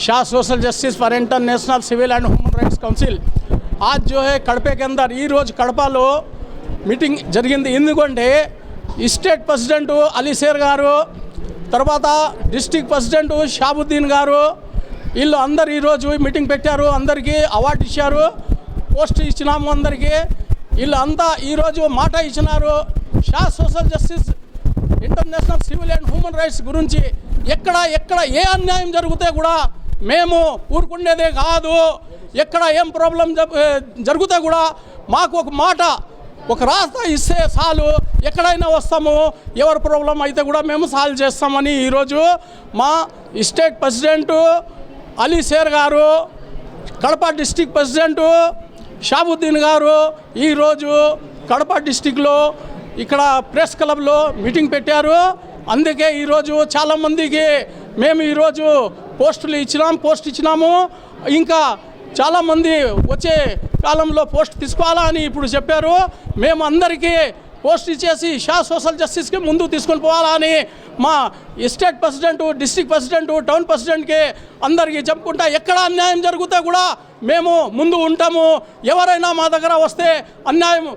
Shah social justice for international civil and human rights council आज जो है కడపే के अंदर ఈ రోజు కడపలో మీటింగ్ జరిగింది ఎందుకంటే స్టేట్ ప్రెసిడెంట్ అలీషేర్ గారు తర్వాత డిస్టిక్ ప్రెసిడెంట్ షాబుద్దీన్ గారు వీళ్ళు అందరు ఈరోజు మీటింగ్ పెట్టారు అందరికీ అవార్డు ఇచ్చారు పోస్ట్ ఇచ్చినాము అందరికీ వీళ్ళు అంతా ఈరోజు మాట ఇచ్చినారు Shah social justice international civil and human rights గురించి ఎక్కడ ఎక్కడ ఏ అన్యాయం జరిగితే కూడా మేము ఊరుకుండేదే కాదు. ఎక్కడ ఏం ప్రాబ్లం జరిగితే కూడా మాకు ఒక మాట ఒక రాస్తా ఇస్తే చాలు. ఎక్కడైనా వస్తాము ఎవరి ప్రాబ్లం అయితే కూడా మేము సాల్వ్ చేస్తామని ఈరోజు మా స్టేట్ ప్రెసిడెంటు అలీ షేర్ గారు కడప డిస్టిక్ ప్రెసిడెంటు షాబుద్దీన్ గారు ఈరోజు కడప డిస్టిక్లో ఇక్కడ ప్రెస్ క్లబ్లో మీటింగ్ పెట్టారు. అందుకే ఈరోజు చాలామందికి మేము ఈరోజు పోస్టులు ఇచ్చినాం పోస్ట్ ఇచ్చినాము. ఇంకా చాలామంది వచ్చే కాలంలో పోస్ట్ తీసుకోవాలా అని ఇప్పుడు చెప్పారు. మేము అందరికీ పోస్ట్ ఇచ్చేసి షా సోషల్ జస్టిస్కి ముందు తీసుకొని పోవాలా అని మా state president district president town ప్రెసిడెంట్కి అందరికీ చెప్పుకుంటా ఎక్కడ అన్యాయం జరిగితే కూడా మేము ముందు ఉంటాము. ఎవరైనా మా దగ్గర వస్తే అన్యాయం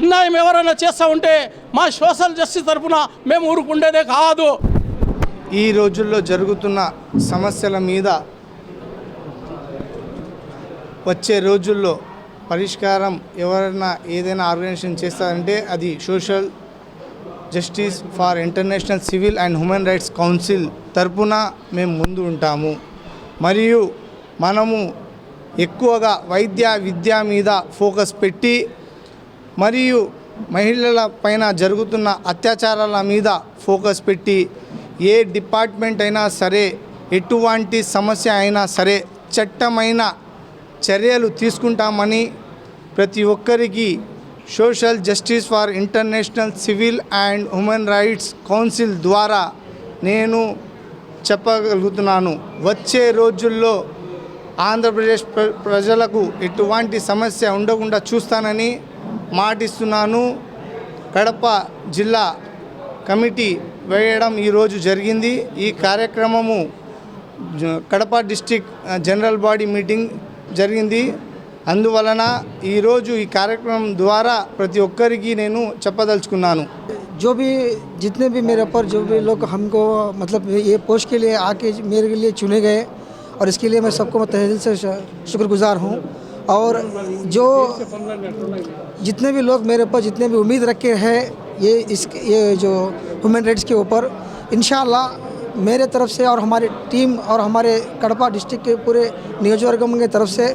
అన్యాయం ఎవరైనా చేస్తూ ఉంటే మా సోషల్ జస్టిస్ తరఫున మేము ఊరుకుండేదే కాదు. ఈ రోజుల్లో జరుగుతున్న సమస్యల మీద వచ్చే రోజుల్లో పరిష్కారం ఎవరైనా ఏదైనా ఆర్గనైజేషన్ చేస్తారంటే అది social justice for international civil and human rights council తరపున మేము ముందు ఉంటాము. మరియు మనము ఎక్కువగా వైద్య విద్య మీద ఫోకస్ పెట్టి మరియు మహిళల పైన జరుగుతున్న అత్యాచారాల మీద ఫోకస్ పెట్టి ఏ డిపార్ట్మెంట్ అయినా సరే ఎటువంటి సమస్య అయినా సరే చట్టమైన చర్యలు తీసుకుంటామని ప్రతి ఒక్కరికి social justice for international civil and human rights council ద్వారా నేను చెప్పగలుగుతున్నాను. వచ్చే రోజుల్లో ఆంధ్రప్రదేశ్ ప్ర ప్రజలకు ఎటువంటి సమస్య ఉండకుండా చూస్తానని మాటిస్తున్నాను. కడప జిల్లా కమిటీ వేయడం ఈరోజు జరిగింది ఈ కార్యక్రమము జ- Kadapa district ah, general body meeting జరిగింది అందువలన ఈరోజు ఈ కార్యక్రమం ద్వారా ప్రతి ఒక్కరికి నేను చెప్పదలుచుకున్నాను जो भी जितने भी मेरे ऊपर जो भी लोग हमको मतलब ये पोस्ट के लिए आके मेरे लिए चुने गए और इसके लिए मैं सबको मैं तहे दिल से श- शुक्रगुजार हूँ और जो जितने भी लोग मेरे ऊपर जितने भी उम्मीद रखे हैं ये इस ये जो ह्यूमन राइट्स के ऊपर इन मेरे तरफ़ से और हमारी टीम और हमारे कड़पा डिस्ट्रिक्ट के पूरे नियोजकवर्गों के तरफ़ से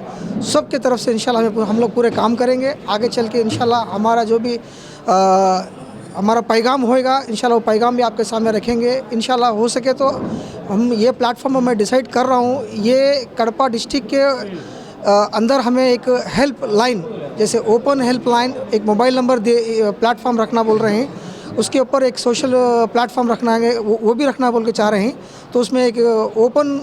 सबके तरफ़ से इंशाल्लाह हमें हम लोग पूरे काम करेंगे। आगे चल के इंशाल्लाह हमारा जो भी आ, हमारा पैगाम होएगा इंशाल्लाह वो पैगाम भी आपके सामने रखेंगे। इंशाल्लाह हो सके तो हम ये प्लेटफॉर्म मैं डिसाइड कर रहा हूँ ये कड़पा डिस्ट्रिक्ट के अ, अंदर हमें एक हेल्प लाइन जैसे ओपन हेल्पलाइन एक मोबाइल नंबर दे प्लेटफॉर्म रखना बोल रहे हैं उसके ऊपर एक सोशल प्लेटफॉर्म रखना है वो, वो भी रखना बोल के चाह रहे हैं तो उसमें एक ओपन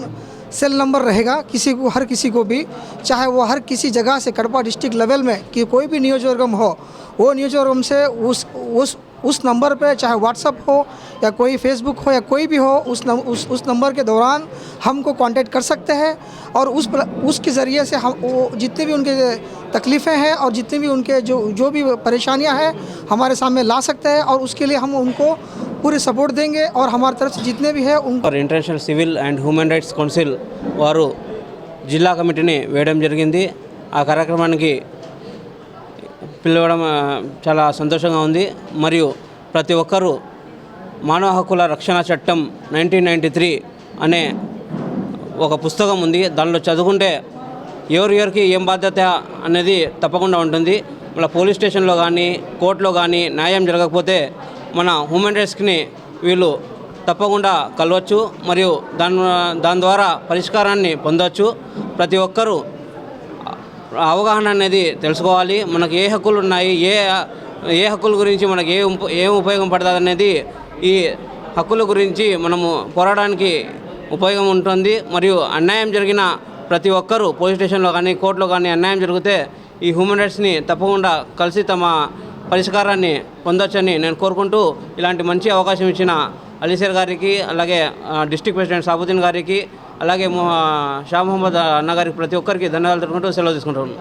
सेल नंबर रहेगा किसी को हर किसी को भी चाहे वो हर किसी जगह से कड़पा डिस्ट्रिक्ट लेवल में कि कोई भी नियोजकवर्गम हो वो नियोजकवर्गम से उस उस उस नंबर पे चाहे व्हाट्सअप हो या कोई फेसबुक हो या कोई भी हो उस नम, उस उस नंबर के दौरान हमको कांटेक्ट कर सकते हैं और उस उसके ज़रिए से हम वो जितने भी उनके तकलीफ़ें हैं और जितने भी उनके जो जो भी परेशानियाँ हैं हमारे सामने ला सकते हैं और उसके लिए हम उनको पूरी सपोर्ट देंगे और हमारी तरफ़ से जितने भी है उन पर international civil and human rights council वो जिला कमीटी ने वेयर जी आ कार्यक्रम की పిలవడం చాలా సంతోషంగా ఉంది. మరియు ప్రతి ఒక్కరూ మానవ హక్కుల రక్షణ చట్టం నైన్టీన్ నైంటీ త్రీ అనే ఒక పుస్తకం ఉంది. దానిలో చదువుకుంటే ఎవరు ఎవరికి ఏం బాధ్యత అనేది తప్పకుండా ఉంటుంది. మన పోలీస్ స్టేషన్లో కానీ కోర్టులో కానీ న్యాయం జరగకపోతే మన హ్యూమన్ రైట్స్ని వీళ్ళు తప్పకుండా కలవచ్చు. మరియు దాని దాని ద్వారా పరిష్కారాన్ని పొందవచ్చు. ప్రతి ఒక్కరూ అవగాహన అనేది తెలుసుకోవాలి. మనకు ఏ హక్కులు ఉన్నాయి ఏ ఏ హక్కుల గురించి మనకి ఏ ఏం ఉపయోగం పడుతుంది అనేది ఈ హక్కుల గురించి మనము పోరాడడానికి ఉపయోగం ఉంటుంది. మరియు అన్యాయం జరిగిన ప్రతి ఒక్కరూ పోలీస్ స్టేషన్లో కానీ కోర్టులో కానీ అన్యాయం జరిగితే ఈ హ్యూమన్ రైట్స్ని తప్పకుండా కలిసి తమ పరిష్కారాన్ని పొందొచ్చని నేను కోరుకుంటూ ఇలాంటి మంచి అవకాశం ఇచ్చిన అలీసర్ గారికి అలాగే డిస్టిక్ ప్రెసిడెంట్ సాబుద్దీన్ గారికి అలాగే షా మొహమ్మద్ అన్నగారికి ప్రతి ఒక్కరికి ధన్యవాదాలు తెలుపుకుంటూ సెలవు తీసుకుంటాను